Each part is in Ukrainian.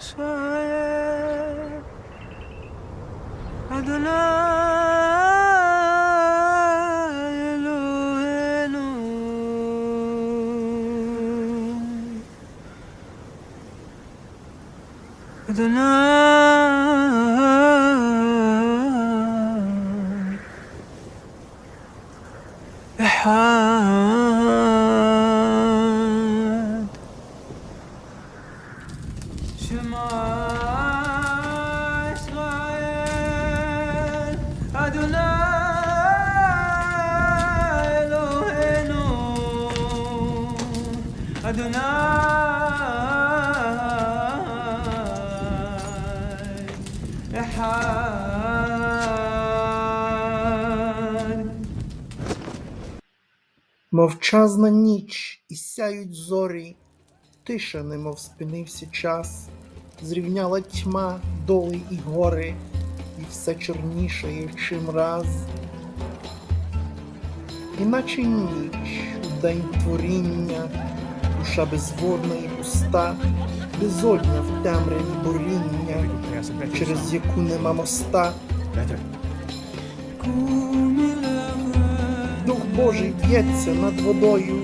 Shaya Adonai Eloheinu Adonai. שמע ישראל אדוני אלוהינו אדוני אחד Мовчазна ніч, і сяють зорі, тиша, немов спинився час, зрівняла тьма, доли і гори, і все чорнішає чим раз. Іначе ніч, у день творіння, душа безводна і пуста, безодня в темряві боріння, через яку нема моста. Дух Божий б'ється над водою,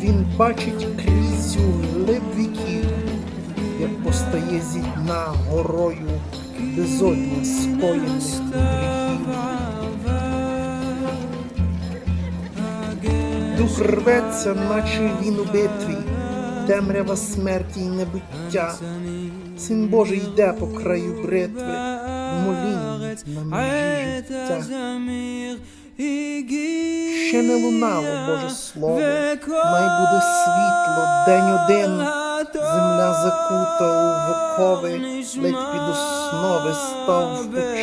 він бачить крізь глиб віків, як постає зі дна горою безодня скоєних гріхів. Дух рветься, наче він у битві, темрява смерті й небуття. Син Божий йде по краю бритви, в молінні на. Ще не лунало Боже Слово, най буде світло день один, земля закута у вокови, ледь під основи став в.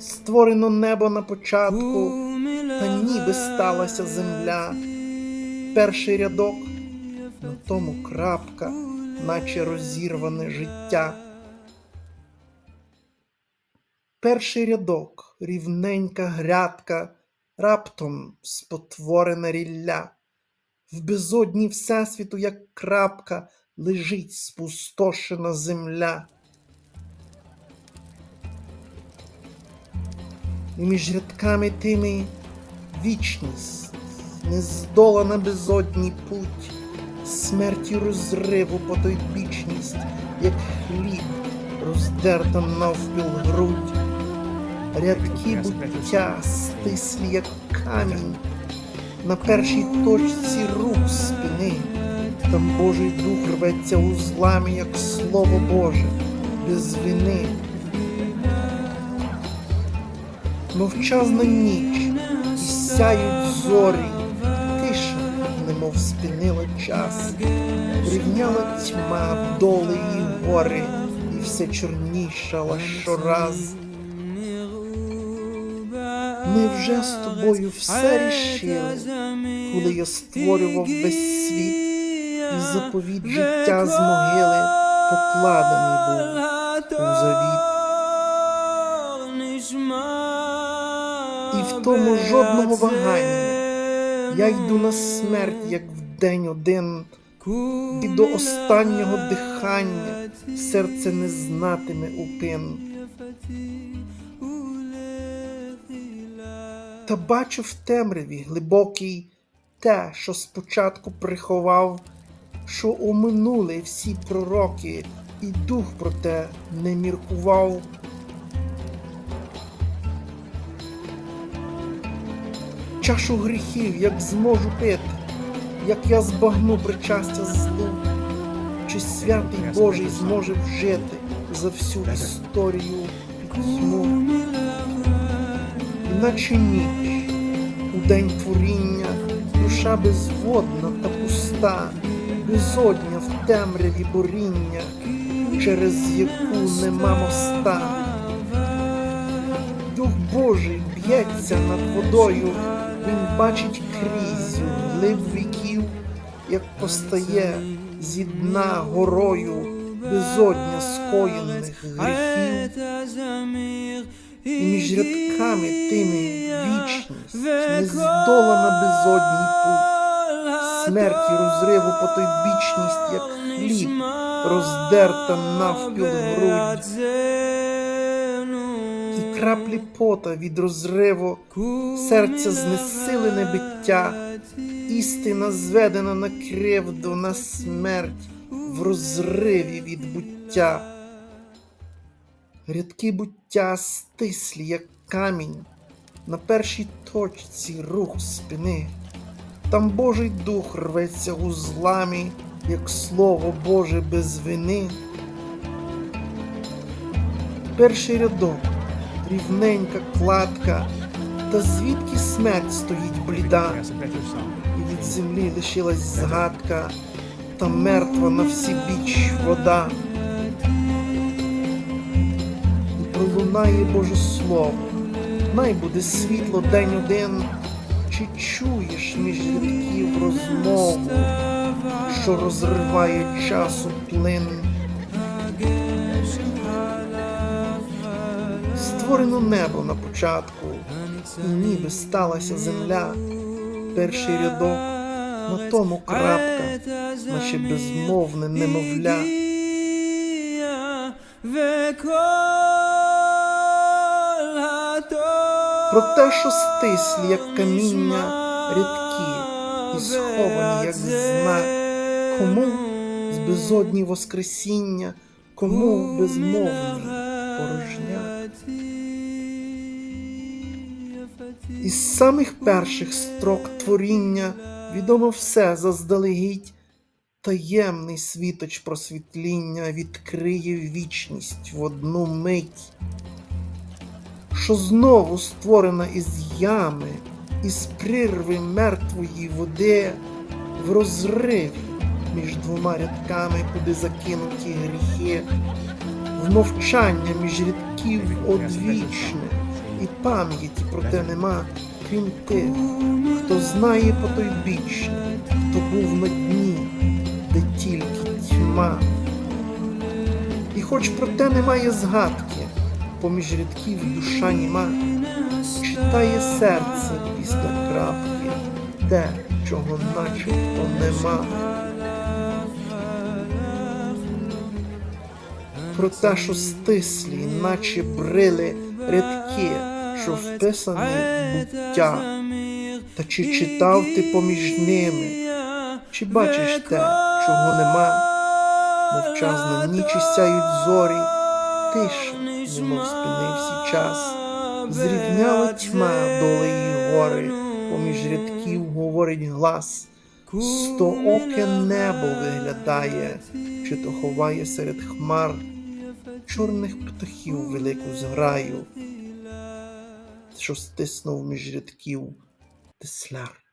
Створено небо на початку, та ніби сталася земля. Перший рядок, на тому крапка, наче розірване життя. Перший рядок, рівненька грядка, раптом спотворене рілля. В безодні Всесвіту, як крапка, лежить спустошена земля. І між рядками тими вічність, нездолана безодній путь, смерті розриву по той бічність, як хліб, роздерта навпіл грудь. Рядки буття стислі, як камінь, на першій точці рук спини, там Божий дух рветься узлами, як слово Боже, без вини. Мовчазна ніч, і сяють зорі, тиша, немов спинила час, рівняла тьма доли і гори, і все чорнішала щораз. Ми вже з тобою все рішили, коли я створював весь світ, і заповіт життя з могили покладений був у завіт. І в тому жодного вагання. Я йду на смерть, як в день один, і до останнього дихання серце не знатиме упин. Та бачу в темряві глибокій те, що спочатку приховав, що оминули всі пророки, і дух про те не міркував. Чашу гріхів, як зможу пити, як я збагну причастя злу, чи святий Божий зможе вжити за всю історію пітьму. Іначе ніч, у день творіння, душа безводна та пуста, безодня в темряві боріння, через яку нема моста. Дух Божий б'ється над водою, він бачить крізь глиб віків, як постає зі дна горою безодня скоєних гріхів. І між рядками тими вічність, нездолана безодній путь, смерті розриву по той бічність, як хліб, роздерта навпіл грудь, і краплі пота від розриву, серця знесилене биття, істина зведена на кривду, на смерть в розриві від буття. Рядки буття стислі, як камінь, на першій точці рух спини. Там Божий дух рветься у зламі, як слово Боже без вини. Перший рядок, рівненька кладка, та звідки смерть стоїть бліда, і від землі лишилась згадка, та мертва на всі біч вода. І пролунає Боже Слово, най буде світло день один, чи чуєш між рядків розмову, що розриває часу плин. Створено небо на початку, і ніби сталася земля, перший рядок, на тому крапка, наче безмовне немовля. Про те, що стислі, як каміння, рядки, і сховані, як знак, кому з безодні Воскресіння, кому безмовний порожня. Із самих перших строк творіння відомо все заздалегідь, таємний світоч просвітління відкриє вічність в одну мить, що знову створена із ями, із прірви мертвої води, в розриві між двома рядками, куди закинуті гріхи, в мовчання між рядків одвічне, і пам'яті про те нема, крім тих, хто знає потойбічне, хто був на дні, де тільки тьма. І хоч про те немає згадки, поміж рядків душа німа, читає серце після крапки, те, чого начебто нема. Про те, що стислі, наче брили рядки, що вписані в буття. Та чи читав ти поміж ними, чи бачиш те, чого нема? Мовчазно нічі сяють зорі, тиша, немов спинився час, зрівняла тьма долеї гори, поміж рядків говорить глас, стооке небо виглядає, чи то ховає серед хмар. Чорних птахів велику зграю, що стиснув між рядків тесляр.